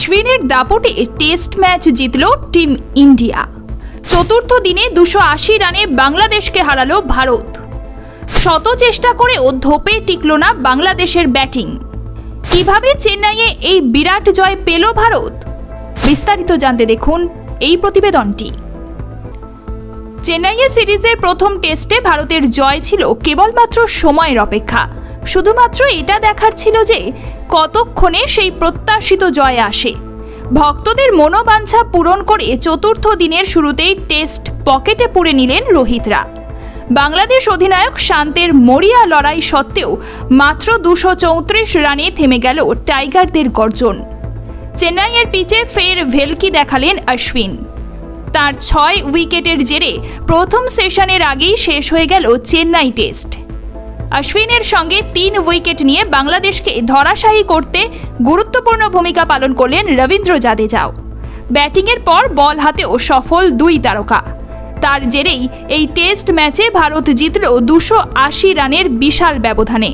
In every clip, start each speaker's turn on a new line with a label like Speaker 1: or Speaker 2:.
Speaker 1: অশ্বিনের দাপটে test match জিতল team India. চতুর্থ দিনে দুশো আশি রানে বাংলাদেশকে হারালো ভারত। শত চেষ্টা করেও ধোপে টিকল না বাংলাদেশের ব্যাটিং। কীভাবে চেন্নাইয়ে এই বিরাট জয় পেল ভারত? বিস্তারিত জানতে দেখুন এই প্রতিবেদনটি। চেন্নাইয়ে সিরিজের প্রথম টেস্টে ভারতের জয় ছিল কেবলমাত্র সময়ের অপেক্ষা। শুধুমাত্র এটা দেখার ছিল যে কতক্ষণে সেই প্রত্যাশিত জয় আসে? ভক্তদের মনোবাঞ্ছা পূরণ করে চতুর্থ দিনের শুরুতেই টেস্ট পকেটে পুরে নিলেন রোহিতরা। বাংলাদেশ অধিনায়ক শান্তের মরিয়া লড়াই সত্ত্বেও মাত্র দুশো চৌত্রিশ রানে থেমে গেল টাইগারদের গর্জন। চেন্নাইয়ের পিচে ফের ভেলকি দেখালেন অশ্বিন। তার ছয় উইকেটের জেরে প্রথম সেশনের আগেই শেষ হয়ে গেল চেন্নাই টেস্ট। অশ্বিনের সঙ্গে তিন উইকেট নিয়ে বাংলাদেশকে ধরাশায়ী করতে গুরুত্বপূর্ণ ভূমিকা পালন করলেন রবীন্দ্র জাদেজাও। ব্যাটিংয়ের পর বল হাতেও সফল দুই তারকা। তার জেরেই এই টেস্ট ম্যাচে ভারত জিতল দুশো আশি রানের বিশাল ব্যবধানে।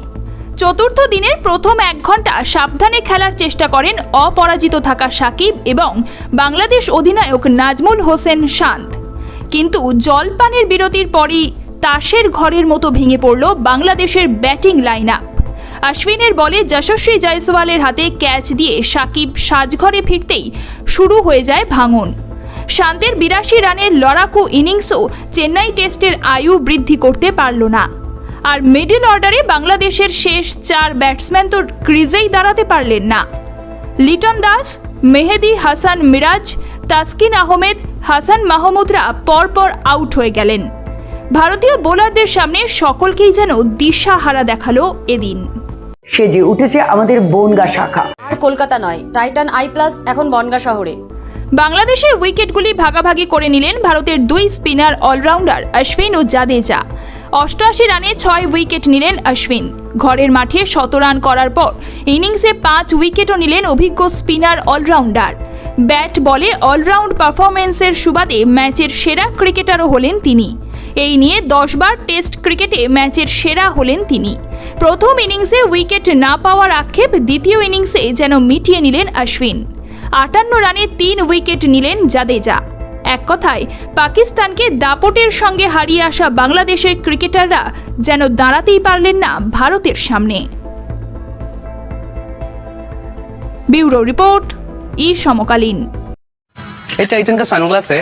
Speaker 1: চতুর্থ দিনের প্রথম এক ঘণ্টা সাবধানে খেলার চেষ্টা করেন অপরাজিত থাকা সাকিব এবং বাংলাদেশ অধিনায়ক নাজমুল হোসেন শান্ত। কিন্তু জলপানের বিরতির পরই তাসের ঘরের মতো ভেঙে পড়ল বাংলাদেশের ব্যাটিং লাইন আপ অশ্বিনের বলে যশস্বী জয়সওয়ালের হাতে ক্যাচ দিয়ে সাকিব সাজঘরে ফিরতেই শুরু হয়ে যায় ভাঙন। শান্তের বিরাশি রানের লড়াকু ইনিংসও চেন্নাই টেস্টের আয়ু বৃদ্ধি করতে পারল না। আর মিডল অর্ডারে বাংলাদেশের শেষ চার ব্যাটসম্যান তো ক্রিজেই দাঁড়াতে পারলেন না। লিটন দাস, মেহেদি হাসান মিরাজ, তাসকিন আহমেদ, হাসান মাহমুদরা পরপর আউট হয়ে গেলেন। ভারতীয় বোলারদের সামনে সকলকেই যেন দিশাহারা দেখাল এদিন।
Speaker 2: সেজে উঠেছে আমাদের বনগা শাখা।
Speaker 3: আর কলকাতা নয় টাইটান আই প্লাস এখন বনগা শহরে।
Speaker 1: বাংলাদেশের উইকেটগুলি ভাগাভাগি করে নিলেন ভারতের দুই স্পিনার অলরাউন্ডার অশ্বিন ও জাদেজা। অষ্টআশি রানে ছয় উইকেট নিলেন অশ্বিন। ঘরের মাঠে শত রান করার পর ইনিংসে পাঁচ উইকেটও নিলেন অভিজ্ঞ স্পিনার অলরাউন্ডার। ব্যাট বলে অলরাউন্ড পারফরমেন্সের সুবাদে ম্যাচের সেরা ক্রিকেটারও হলেন তিনি। এই নিয়ে দশবার টেস্ট ক্রিকেটে ম্যাচের সেরা হলেন তিনি প্রথম ইনিংসে উইকেট না পাওয়ার আক্ষেপ দ্বিতীয় ইনিংসে যেন মিটিয়ে নিলেন অশ্বিন আটান্ন রানে তিন উইকেট নিলেন জাদেজা এক কথায় পাকিস্তানকে দাপটের সঙ্গে হারিয়ে আসা বাংলাদেশের ক্রিকেটাররা যেন দাঁড়াতেই পারলেন না ভারতের সামনে ব্যুরো রিপোর্ট ই সমকালীন
Speaker 4: ये टाइटन का सनग्लास है